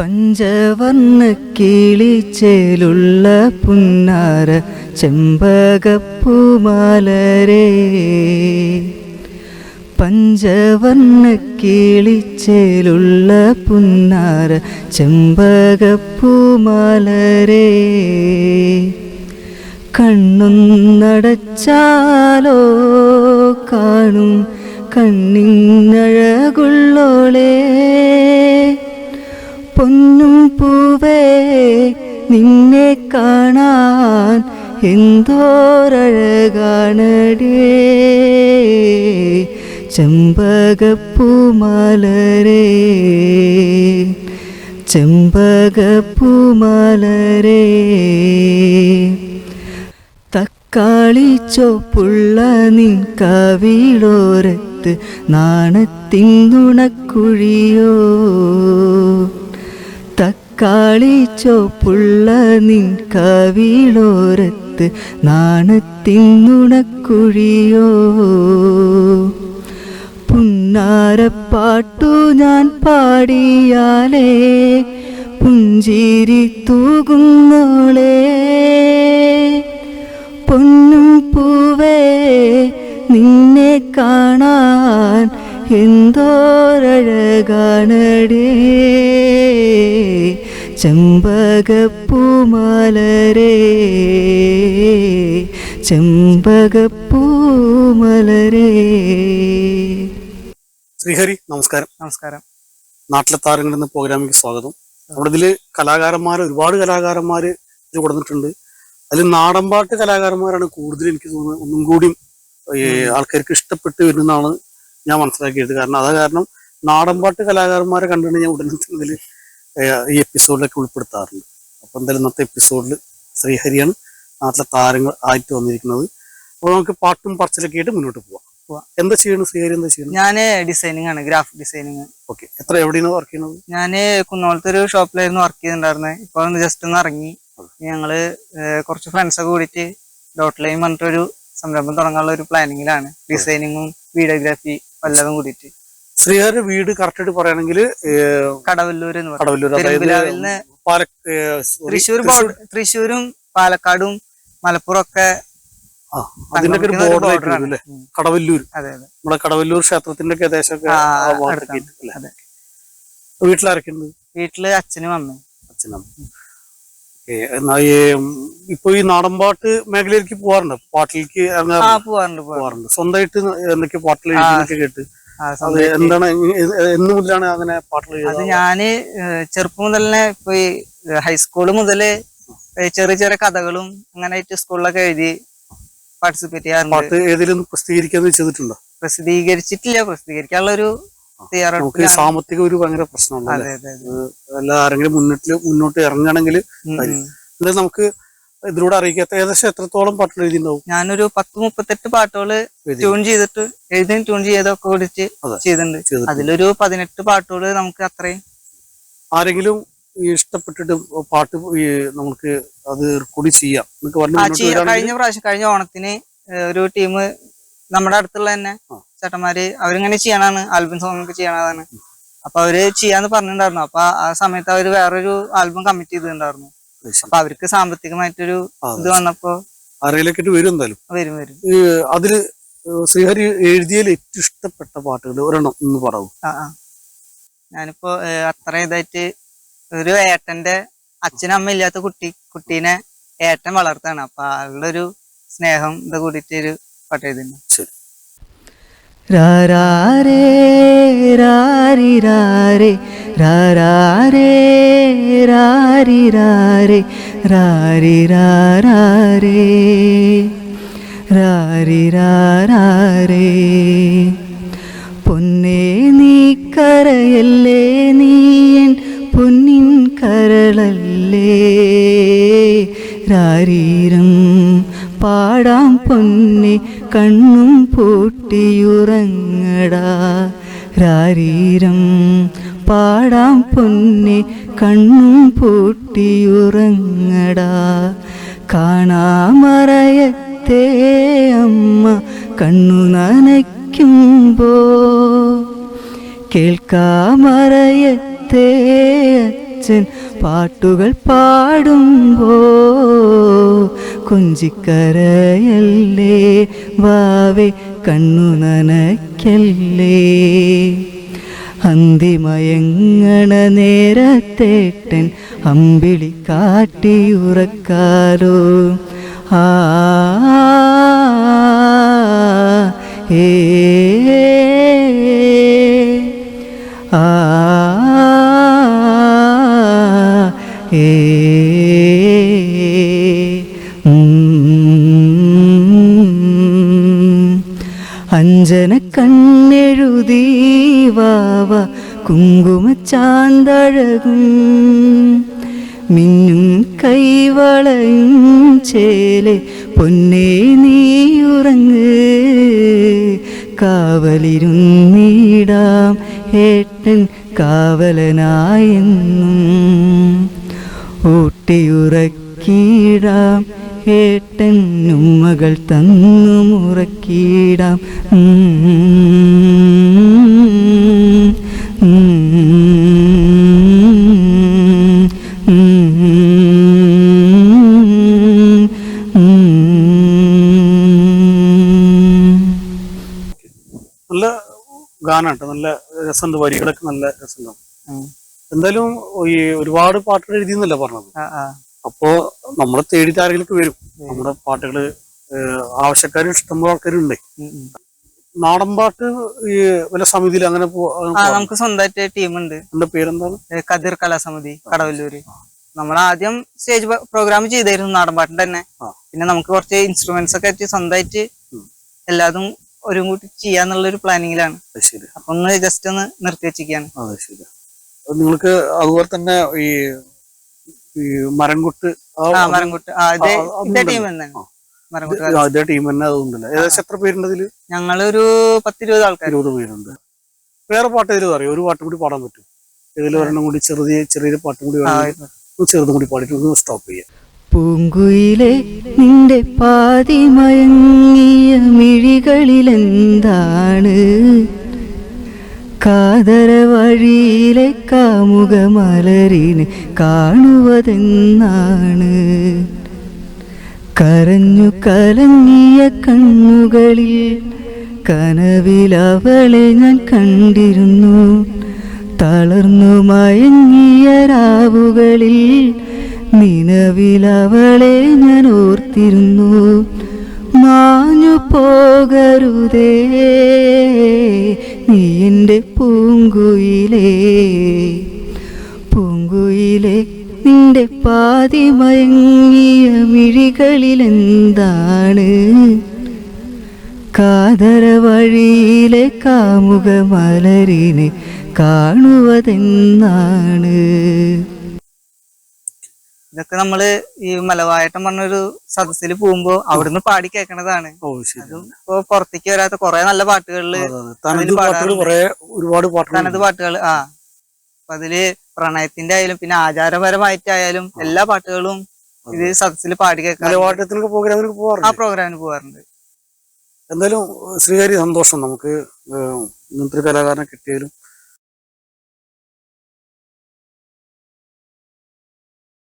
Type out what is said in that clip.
പഞ്ചവർണ കിളിച്ചേലുള്ള പുന്നാര ചെമ്പകപ്പൂമാലരേ. പഞ്ചവർണ കിളിച്ചേലുള്ള പുന്നാര ചെമ്പകപ്പൂമാലരേ. കണ്ണൊന്നടച്ചാലോ കാണും കണ്ണിനഴകുള്ളോളേ പൊന്നും പൂവേ നിന്നെ കാണാൻ എന്തോരഴകാണടേ. ചെമ്പകപ്പൂമാലരേ ചെമ്പകപ്പൂമാലരേ. തക്കാളി ചോപ്പുള്ള നിൻ കവിളോരത്ത് നാണത്തിൻ നുണക്കുഴിയോ. തക്കാളി പുള്ള നിൻ കവിളോരത്ത് നാണത്തിൻ നുണക്കുഴിയോ? പുന്നാരപ്പാട്ടു ഞാൻ പാടിയാലേ പുഞ്ചിരി തൂകുന്നോളേ. പൊന്നും പൂവേ നിന്നെ കാണാൻ എന്തോരഴകാണടേ. ചെമ്പകപ്പൂമലരേ ചെമ്പകപ്പൂമലരേ. ശ്രീഹരി നമസ്കാരം. നമസ്കാരം. നാട്ടിലെ താരങ്ങളിൽ നിന്ന് പ്രോഗ്രാമിലേക്ക് സ്വാഗതം. നമ്മുടെ ഇതിൽ കലാകാരന്മാർ ഒരുപാട് കലാകാരന്മാര് ഇത് കൊടുത്തിട്ടുണ്ട് അതിൽ നാടൻപാട്ട് കലാകാരന്മാരാണ് കൂടുതൽ എനിക്ക് തോന്നുന്നത്. ഒന്നും കൂടിയും ആൾക്കാർക്ക് ഇഷ്ടപ്പെട്ട് വരുന്നതാണ് ഞാൻ മനസ്സിലാക്കിയത്. കാരണം അതാ കാരണം നാടൻപാട്ട് കലാകാരന്മാരെ കണ്ടുകൊണ്ട് ഞാൻ ഉടനെ ഏഹ് ഈ എപ്പിസോഡിലൊക്കെ ഉൾപ്പെടുത്താറുണ്ട്. അപ്പൊ എന്തായാലും ഇന്നത്തെ എപ്പിസോഡിൽ ശ്രീഹരിയാണ് നാട്ടിലെ താരങ്ങൾ ആയിട്ട് വന്നിരിക്കുന്നത്. അപ്പോൾ നമുക്ക് പാട്ടും പറച്ചിലൊക്കെ ആയിട്ട് മുന്നോട്ട് പോവാം. എന്താ ചെയ്യണം ശ്രീഹരി? എന്താ ചെയ്യണം ഞാൻ ഡിസൈനിങ് ആണ് ഗ്രാഫിക് ഡിസൈനിങ് ഓക്കെ. എത്ര എവിടെയാണ് വർക്ക് ചെയ്യുന്നത്? ഞാൻ കുന്നോളത്തെ ഒരു ഷോപ്പിലായിരുന്നു വർക്ക് ചെയ്തിട്ടുണ്ടായിരുന്നത് ഇപ്പൊ ഒന്ന് ജസ്റ്റ് ഒന്ന് ഇറങ്ങി. ഞങ്ങൾ കുറച്ച് ഫ്രണ്ട്സൊക്കെ കൂടിയിട്ട് ഡോട്ട് ലൈൻ പറഞ്ഞിട്ടൊരു സംരംഭം തുടങ്ങാനുള്ള ഒരു പ്ലാനിങ്ങിലാണ് ഡിസൈനിങ്ങും വീഡിയോഗ്രാഫി എല്ലാതും കൂടിയിട്ട്. ശ്രീഹരി വീട് കറക്റ്റ് ആയിട്ട് പറയുകയാണെങ്കിൽ കടവല്ലൂർ എന്ന് കടവല്ലൂർ തൃശ്ശൂർ തൃശ്ശൂരും പാലക്കാടും മലപ്പുറം ഒക്കെ അതിന്റെ ഒരു ബോർഡർ ഉം. കടവല്ലൂർ. അതെ അതെ. നമ്മുടെ കടവല്ലൂർ ക്ഷേത്രത്തിന്റെ ഒക്കെ ഏകദേശമൊക്കെ ആ, ആ ഭാഗത്തൊക്കെ അടുത്താണ്. ആയിട്ട് അല്ലേ? അതെ. വീട്ടിലാരൊക്കെ ഉണ്ട് വീട്ടിൽ അച്ഛനും അമ്മ അച്ഛനും ഇപ്പൊ ഈ നാടൻപാട്ട് മേഖലയിലേക്ക് പോവാറുണ്ട് പാട്ടിലേക്ക് പോവാറുണ്ട് പോവാറുണ്ട് സ്വന്തമായിട്ട് എന്തൊക്കെ പാട്ടിലേക്ക് കേട്ട്. എന്താണ് എന്ന് മുതലാണ് അങ്ങനെ പാട്ടുകൾ അത്? ഞാൻ ചെറുപ്പം മുതൽ തന്നെ ഇപ്പൊ ഈ ഹൈസ്കൂൾ മുതൽ ചെറിയ ചെറിയ കഥകളും അങ്ങനെ ആയിട്ട് സ്കൂളിലൊക്കെ എഴുതി പാർട്ടിസിപ്പേറ്റ് ചെയ്യാറുണ്ട്. പാട്ട് ഏതെങ്കിലും പ്രസിദ്ധീകരിക്കാൻ ചെയ്തിട്ടുണ്ടോ പ്രസിദ്ധീകരിച്ചിട്ടില്ല. പ്രസിദ്ധീകരിക്കാനുള്ള ഒരു നമുക്ക് സാമ്പത്തിക ഒരു ഭയങ്കര പ്രശ്നമാണ് അല്ല ആരെങ്കിലും മുന്നിട്ട് മുന്നോട്ട്. എന്തായാലും നമുക്ക് ഇതിലൂടെ അറിയിക്കാത്ത ഏകദേശം എത്രത്തോളം പാട്ടുകൾ എഴുതിണ്ടാവും ഞാനൊരു പത്ത് മുപ്പത്തെട്ട് പാട്ടുകൾ ട്യൂൺ ചെയ്തിട്ട് എഴുതി ട്യൂൺ ചെയ്തൊക്കെ വിളിച്ച്. ചെയ്തിട്ടുണ്ട്. അതിലൊരു പതിനെട്ട് പാട്ടുകൾ നമുക്ക് അത്രയും ആരെങ്കിലും ഇഷ്ടപ്പെട്ടിട്ട് പാട്ട് നമുക്ക് അത് കൂടി ചെയ്യാം. കഴിഞ്ഞ പ്രാവശ്യം കഴിഞ്ഞ ഓണത്തിന് ഒരു ടീം നമ്മുടെ അടുത്തുള്ള തന്നെ. ചേട്ടന്മാര് അവരിങ്ങനെ ചെയ്യണാണ് ആൽബം സോങ് ഒക്കെ ചെയ്യണതാണ്. അപ്പൊ അവർ ചെയ്യാന്ന് പറഞ്ഞിട്ടുണ്ടായിരുന്നു. അപ്പൊ ആ സമയത്ത് അവർ വേറൊരു ആൽബം കമ്മിറ്റ് ചെയ്തിട്ടുണ്ടായിരുന്നു. അപ്പൊ അവർക്ക് സാമ്പത്തികമായിട്ടൊരു ഇത് വന്നപ്പോ ആരെങ്കിലൊക്കെ വരും എന്തായാലും. വരും വരും. അതിൽ ശ്രീഹരി എഴുതിയതിൽ ഏറ്റവും ഇഷ്ടപ്പെട്ട പാട്ടുകൾ ഒരെണ്ണം ഒന്ന് ആ ഞാനിപ്പോ അത്ര ഇതായിട്ട് ഒരു ഏട്ടന്റെ അച്ഛനും അമ്മ ഇല്ലാത്ത കുട്ടി കുട്ടീനെ ഏട്ടൻ വളർത്താണ് അപ്പൊ ആളുടെ ഒരു സ്നേഹം ഇത് കൂടിയിട്ട് ഒരു പാട്ട് എഴുതുന്നു ശരി. രാരേ രാരി രാരേ രാരേ രാരി രാരേ രാരി രാരേ രാരി രാരേ പൊന്നേ നീ കരയല്ലേ നീയൻ പൊന്നിൻ കരളല്ലേ. രാരീരം പാടാം പൊന്നെ കണ്ണും പൂട്ടിയുറങ്ങടാ. രാരീരം പാടാം പൊന്നെ കണ്ണും പൂട്ടിയുറങ്ങടാ. കാണാമറയത്തെ അമ്മ കണ്ണു നനയ്ക്കുമ്പോ. കേൾക്കാമറയത്തെ അച്ഛൻ പാട്ടുകൾ പാടുമ്പോ. കൊഞ്ചിക്കരയല്ലേ വാവേ കണ്ണു നനയ്ക്കല്ലേ. അന്തിമയങ്ങണ നേരത്തേട്ടൻ അമ്പിളി കാട്ടിയുറക്കാലോ ആ ഏ ആ ഏ. വാവ കുങ്കുമച്ചാന്തഴകും. മിന്നും കൈവളയും ചേലെ പൊന്നേ നീയുറങ്ങ്. കാവലിരുന്നീടാം ഏട്ടൻ കാവലനായെന്നും. ഊട്ടിയുറക്കീടാം ഏട്ടൻ ഉമ്മകൾ തന്നും ഉറക്കിടാം ഗാനാട്ടോ നല്ല രസമുണ്ട്. വരികളൊക്കെ നല്ല രസമുണ്ടാവും. എന്തായാലും ഈ ഒരുപാട് പാട്ടുകൾ എഴുതിയെന്നല്ല പറഞ്ഞത്? ആ ആ. അപ്പോ നമ്മളെ തേടിയിട്ട് ആരെങ്കിലും വരും. നമ്മുടെ പാട്ടുകൾ ആവശ്യക്കാരും ആവശ്യക്കാർ ഇഷ്ടംപോലെ ആൾക്കാരുണ്ട്. നാടൻ പാട്ട് ഈ വല്ല സമിതിയിൽ അങ്ങനെ? നമുക്ക് സ്വന്തമായിട്ട് ടീമുണ്ട്. എന്റെ പേരെന്താണ്? കതിർ കലാസമിതി കടവല്ലൂര്. നമ്മൾ ആദ്യം സ്റ്റേജ് പ്രോഗ്രാം ചെയ്തായിരുന്നു നാടൻ പാട്ടിന്റെ തന്നെ. പിന്നെ നമുക്ക് കുറച്ച് ഇൻസ്ട്രുമെന്റ്സ് ഒക്കെ ആയിട്ട് സ്വന്തമായിട്ട്. എല്ലാതും ഒരു കൂട്ടി ചെയ്യാന്നുള്ള ഒരു പ്ലാനിങ്ങിലാണ് ശരി. അപ്പൊ ഒന്ന് ജസ്റ്റ് ഒന്ന് നിർത്തി വെച്ചിരിക്കുകയാണ് അതെ ശരി. അത് നിങ്ങൾക്ക് അതുപോലെ തന്നെ ഈ ഈ മരംകൊട്ട് ആ- മരംകുട്ട്. ആ ഇതേ ഇതേ ടീം. മരംകുട്ട് അതേ ടീം തന്നെ അതുണ്ടല്ലോ ഏകദേശം എത്ര പേരുണ്ട് ഇതിൽ ഞങ്ങളൊരു പത്തിരുപത് ആൾക്കാർ ഇരുപത് പേരുണ്ട്. വേറെ പാട്ട് ഇതിൽ അറിയോ ഒരു പാട്ടും കൂടി പാടാൻ പറ്റും. ഇതിൽ ഒരെണ്ണം കൂടി ചെറിയ ചെറിയൊരു പാട്ടും കൂടി ചെറുതും കൂടി പാടിയിട്ട് ഒന്ന് സ്റ്റോപ്പ് ചെയ്യാം. പൂങ്കുയിലെ നിന്റെ പാതി മയങ്ങിയ കാതര വഴിയിലെ കാമുക മലരിനെ കാണുവതെന്നാണ്. കരഞ്ഞു കലങ്ങിയ കണ്ണുകളിൽ കനവിൽ അവളെ ഞാൻ കണ്ടിരുന്നു. തളർന്നു മയങ്ങിയ രാവുകളിൽ നിലവിൽ അവളെ ഞാൻ ഓർത്തിരുന്നു. മാഞ്ഞു പോകരുതേ. നീ എന്റെ പൂങ്കുയിലേ. പൂങ്കുയിലെ നിന്റെ പാതിമയങ്ങിയ മിഴികളിലെന്താണ്? കാതര വഴിയിലെ കാമുക മലരിനെ കാണുവതെന്നാണ്. ഇതൊക്കെ നമ്മൾ ഈ മലവായട്ടം പറഞ്ഞൊരു സദസ്സിൽ പോകുമ്പോ അവിടുന്ന് പാടി കേൾക്കണതാണ് അതും ഇപ്പൊ പുറത്തേക്ക് വരാത്ത കുറെ നല്ല പാട്ടുകളിൽ ഒരുപാട് തനത് പാട്ടുകൾ ആ. അപ്പൊ അതിൽ പ്രണയത്തിന്റെ ആയാലും പിന്നെ ആചാരപരമായിട്ടായാലും എല്ലാ പാട്ടുകളും ഇത് സദസ്സിൽ പാടി കേൾക്കാം ആ പ്രോഗ്രാമിന് പോവാറുണ്ട്. എന്തായാലും ശ്രീകാരി സന്തോഷം നമുക്ക് ഇന്നത്തെ ഇങ്ങനത്തെ കലാകാരനെ കിട്ടിയാലും